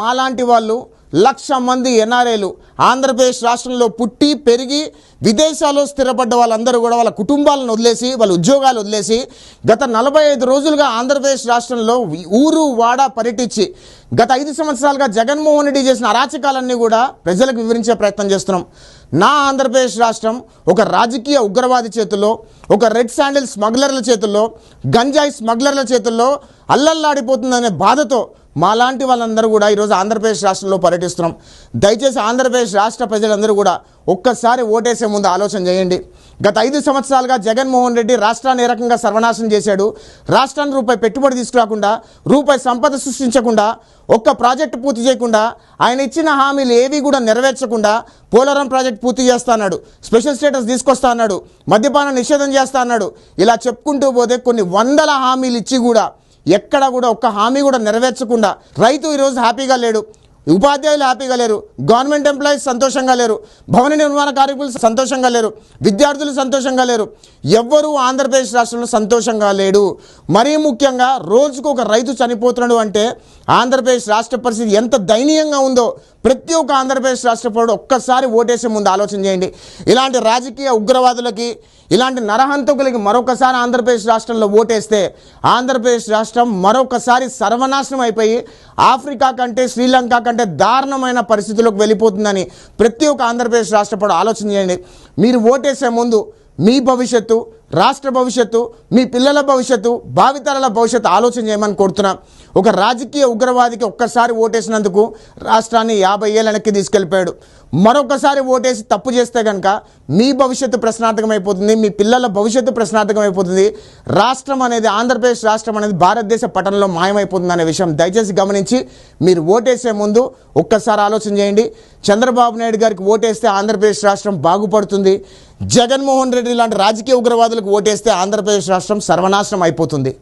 అలాంటి వాళ్ళు లక్ష మంది ఎన్ఆర్ఏలు ఆంధ్రప్రదేశ్ రాష్ట్రంలో పుట్టి పెరిగి విదేశాల్లో స్థిరపడ్డ వాళ్ళందరూ కూడా వాళ్ళ కుటుంబాలను వదిలేసి వాళ్ళ ఉద్యోగాలు వదిలేసి గత నలభై ఐదు రోజులుగా ఆంధ్రప్రదేశ్ రాష్ట్రంలో ఊరు వాడ పర్యటించి గత ఐదు సంవత్సరాలుగా జగన్మోహన్ రెడ్డి చేసిన అరాచకాలన్నీ కూడా ప్రజలకు వివరించే ప్రయత్నం చేస్తున్నాం. నా ఆంధ్రప్రదేశ్ రాష్ట్రం ఒక రాజకీయ ఉగ్రవాది చేతుల్లో ఒక రెడ్ శాండిల్ స్మగ్లర్ల చేతుల్లో గంజాయి స్మగ్లర్ల చేతుల్లో అల్లల్లాడిపోతుందనే బాధతో మాలాంటి వాళ్ళందరూ కూడా ఈరోజు ఆంధ్రప్రదేశ్ రాష్ట్రంలో పర్యటిస్తున్నాం. దయచేసి ఆంధ్రప్రదేశ్ రాష్ట్ర ప్రజలందరూ కూడా ఒక్కసారి ఓటేసే ముందు ఆలోచన చేయండి. గత ఐదు సంవత్సరాలుగా జగన్మోహన్ రెడ్డి రాష్ట్రాన్ని ఏ రకంగా సర్వనాశనం చేశాడు రాష్ట్రాన్ని రూపాయి పెట్టుబడి తీసుకురాకుండా రూపాయి సంపద సృష్టించకుండా ఒక్క ప్రాజెక్టు పూర్తి చేయకుండా ఆయన ఇచ్చిన హామీలు ఏవి కూడా నెరవేర్చకుండా పోలవరం ప్రాజెక్ట్ పూర్తి చేస్తా అన్నాడు స్పెషల్ స్టేటస్ తీసుకొస్తా అన్నాడు మద్యపాన నిషేధం చేస్తా అన్నాడు. ఇలా చెప్పుకుంటూ పోతే కొన్ని వందల హామీలు ఇచ్చి కూడా ఎక్కడ కూడా ఒక్క హామీ కూడా నెరవేర్చకుండా రైతు ఈరోజు హ్యాపీగా లేడు. ఉపాధ్యాయులు హ్యాపీగా లేరు. గవర్నమెంట్ ఎంప్లాయీస్ సంతోషంగా లేరు. భవన నిర్మాణ కార్మికులు సంతోషంగా లేరు. విద్యార్థులు సంతోషంగా లేరు. ఎవ్వరూ ఆంధ్రప్రదేశ్ రాష్ట్రంలో సంతోషంగా లేడు. మరీ ముఖ్యంగా రోజుకు ఒక రైతు చనిపోతున్నాడు అంటే ఆంధ్రప్రదేశ్ రాష్ట్ర పరిస్థితి ఎంత దయనీయంగా ఉందో ప్రతి ఒక్క ఆంధ్రప్రదేశ్ రాష్ట్ర పౌరుడు ఒక్కసారి ఓటేసే ముందు ఆలోచన చేయండి. ఇలాంటి రాజకీయ ఉగ్రవాదులకి ఇలాంటి నరహంతకులకి మరొకసారి ఆంధ్రప్రదేశ్ రాష్ట్రంలో ఓటేస్తే ఆంధ్రప్రదేశ్ రాష్ట్రం మరొకసారి సర్వనాశనం అయిపోయి ఆఫ్రికా కంటే శ్రీలంక కంటే దారుణమైన పరిస్థితుల్లోకి వెళ్ళిపోతుందని ప్రతి ఒక్క ఆంధ్రప్రదేశ్ రాష్ట్ర ఆలోచన చేయండి. మీరు ఓటేసే ముందు మీ భవిష్యత్తు రాష్ట్ర భవిష్యత్తు మీ పిల్లల భవిష్యత్తు భావితరాల భవిష్యత్తు ఆలోచన చేయమని కోరుతున్నాం. ఒక రాజకీయ ఉగ్రవాదికి ఒక్కసారి ఓటేసినందుకు రాష్ట్రాన్ని యాభై ఏళ్ళ వెనక్కి తీసుకెళ్ళిపోయాడు. మరొకసారి ఓటేసి తప్పు చేస్తే కనుక మీ భవిష్యత్తు ప్రశ్నార్థకం అయిపోతుంది మీ పిల్లల భవిష్యత్తు ప్రశ్నార్థకం అయిపోతుంది రాష్ట్రం అనేది ఆంధ్రప్రదేశ్ రాష్ట్రం అనేది భారతదేశ పట్టణంలో మాయమైపోతుంది అనే విషయం దయచేసి గమనించి మీరు ఓటేసే ముందు ఒక్కసారి ఆలోచన చేయండి. చంద్రబాబు నాయుడు గారికి ఓటేస్తే ఆంధ్రప్రదేశ్ రాష్ట్రం బాగుపడుతుంది. జగన్మోహన్ రెడ్డి లాంటి రాజకీయ ఉగ్రవాదులకు ఓటేస్తే ఆంధ్రప్రదేశ్ రాష్ట్రం సర్వనాశనం అయిపోతుంది.